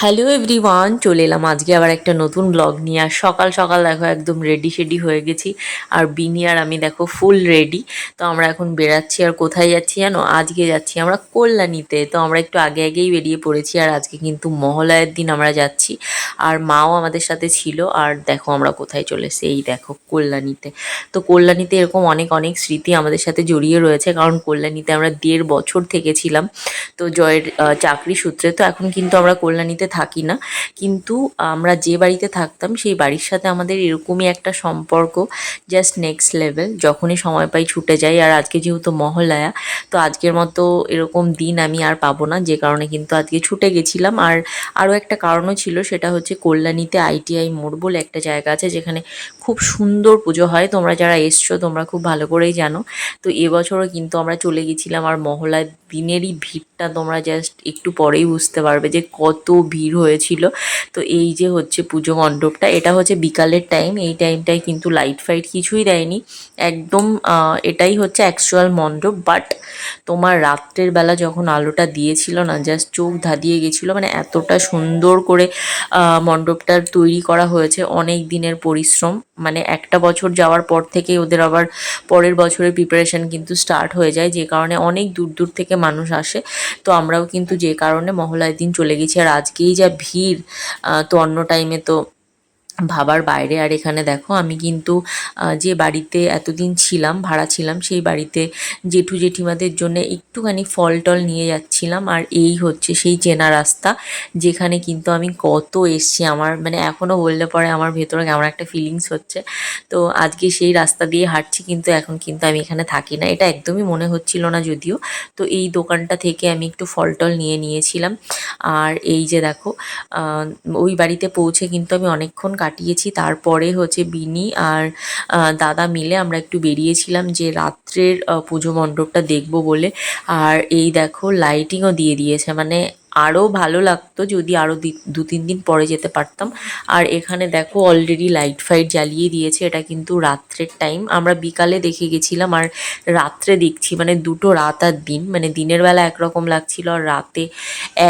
Hello everyone চলে এলাম আজকে আবার একটা নতুন ব্লগ নিয়ে। আর সকাল সকাল দেখো একদম রেডি শেডি হয়ে গেছি। আর বিনি আর আমি দেখো ফুল রেডি তো আমরা এখন বেরাচ্ছি আর কোথায় যাচ্ছি জানো? আজকে যাচ্ছি আমরা কল্যাণীতে। তো আমরা একটু আগে আগেই বেরিয়ে পড়েছি আর আজকে কিন্তু মহলায়ের দিন আমরা যাচ্ছি। আর মাও আমাদের সাথে ছিল। আর দেখো আমরা কোথায় চলে এই দেখো কল্যাণীতে। তো কল্যাণীতে এরকম অনেক অনেক স্মৃতি আমাদের সাথে জড়িয়ে রয়েছে। কারণ কল্যাণীতে আমরা দেড় বছর থেকেছিলাম। তো জয়ের চাকরি সূত্রে। তো এখন কিন্তু আমরা কল্যাণীতে থাকি না। কিন্তু আমরা যে বাড়িতে থাকতাম, সেই বাড়ির সাথে আমাদের এরকমই একটা সম্পর্ক জাস্ট নেক্সট লেভেল যখনই সময় পাই ছুটে যাই। আর আজকে যেহেতু মহালয়া তো আজকের মতো এরকম দিন আমি আর পাবো না, যে কারণে কিন্তু আজকে ছুটে গেছিলাম। আর আরও একটা কারণও ছিল, সেটা হচ্ছে কল্যাণীতে আইটিআই মোড় বলে একটা জায়গা আছে, যেখানে খুব সুন্দর পুজো হয়। তোমরা যারা এসছো, তোমরা খুব ভালো করেই জানো। তো এবছরও কিন্তু আমরা চলে গেছিলাম, আর মহলার দিনেরই ভিড়টা তোমরা জাস্ট একটু পরেই বুঝতে পারবে যে কত ভিড় হয়েছিল। তো এই যে হচ্ছে পুজো মণ্ডপটা, এটা হচ্ছে বিকালের টাইম এই টাইমটায় কিন্তু লাইট ফাইট কিছুই দেয়নি। একদম এটাই হচ্ছে অ্যাকচুয়াল মণ্ডপ বাট তোমার রাত্রের বেলা যখন আলোটা দিয়েছিল না জাস্ট চোখ ধাঁধিয়ে গেছিল মানে এতটা সুন্দর করে মণ্ডপটার মণ্ডপটা তৈরি করা হয়েছে, অনেক দিনের পরিশ্রম। মানে একটা বছর যাওয়ার পর থেকে ওদের আবার পরের বছরের প্রিপারেশান কিন্তু স্টার্ট হয়ে যায়, যে কারণে অনেক দূর দূর থেকে মানুষ আসে। তো আমরাও কিন্তু যে কারণে মহলায় দিন চলে গেছি। আর আজকেই যা ভিড় তো অন্য টাইমে তো ভাবার বাইরে। আর এখানে দেখো, আমি কিন্তু যে বাড়িতে এতদিন ছিলাম, ভাড়া ছিলাম, সেই বাড়িতে জেঠু জেঠিমাদের জন্য একটুখানি ফল টল নিয়ে যাচ্ছিলাম। আর এই হচ্ছে সেই চেনা রাস্তা, যেখানে কিন্তু আমি কত এসছি। আমার মানে এখনও বললে পরে আমার ভেতরে কেমন একটা ফিলিংস হচ্ছে। তো আজকে সেই রাস্তা দিয়ে হাঁটছি, কিন্তু এখন কিন্তু আমি এখানে থাকি না। এটা একদমই মনে হচ্ছিল না যদিও। তো এই দোকানটা থেকে আমি একটু ফল টল নিয়ে নিয়েছিলাম। আর এই যে দেখো ওই বাড়িতে পৌঁছে কিন্তু আমি অনেকক্ষণ কাটিয়েছি। তারপরে হচ্ছে বিনি আর দাদা মিলে আমরা একটু বেরিয়েছিলাম যে রাত্রের পুজো মণ্ডপটা দেখব বলে। আর এই দেখো লাইটিংও দিয়ে দিয়েছে। মানে আরও ভালো লাগতো যদি আরও দু তিন দিন পরে যেতে পারতাম। আর এখানে দেখো অলরেডি লাইট ফাইট জ্বালিয়ে দিয়েছে, এটা কিন্তু রাত্রের টাইম আমরা বিকালে দেখে গেছিলাম আর রাত্রে দেখছি মানে দুটো রাত আর দিন। মানে দিনের বেলা একরকম লাগছিল আর রাতে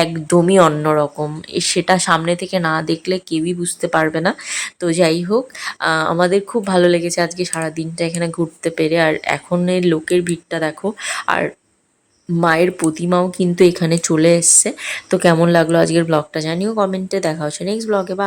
একদমই অন্যরকম। সেটা সামনে থেকে না দেখলে কেউই বুঝতে পারবে না। তো যাই হোক আমাদের খুব ভালো লেগেছে আজকে সারা দিনটা এখানে ঘুরতে পেরে। আর এখনের লোকের ভিড়টা দেখো। আর মায়ের প্রতিমাও কিন্তু এখানে চলে এসছে। তো কেমন লাগল আজকের ব্লগটা জানিও কমেন্টে দেখা হচ্ছে নেক্সট ব্লগে বা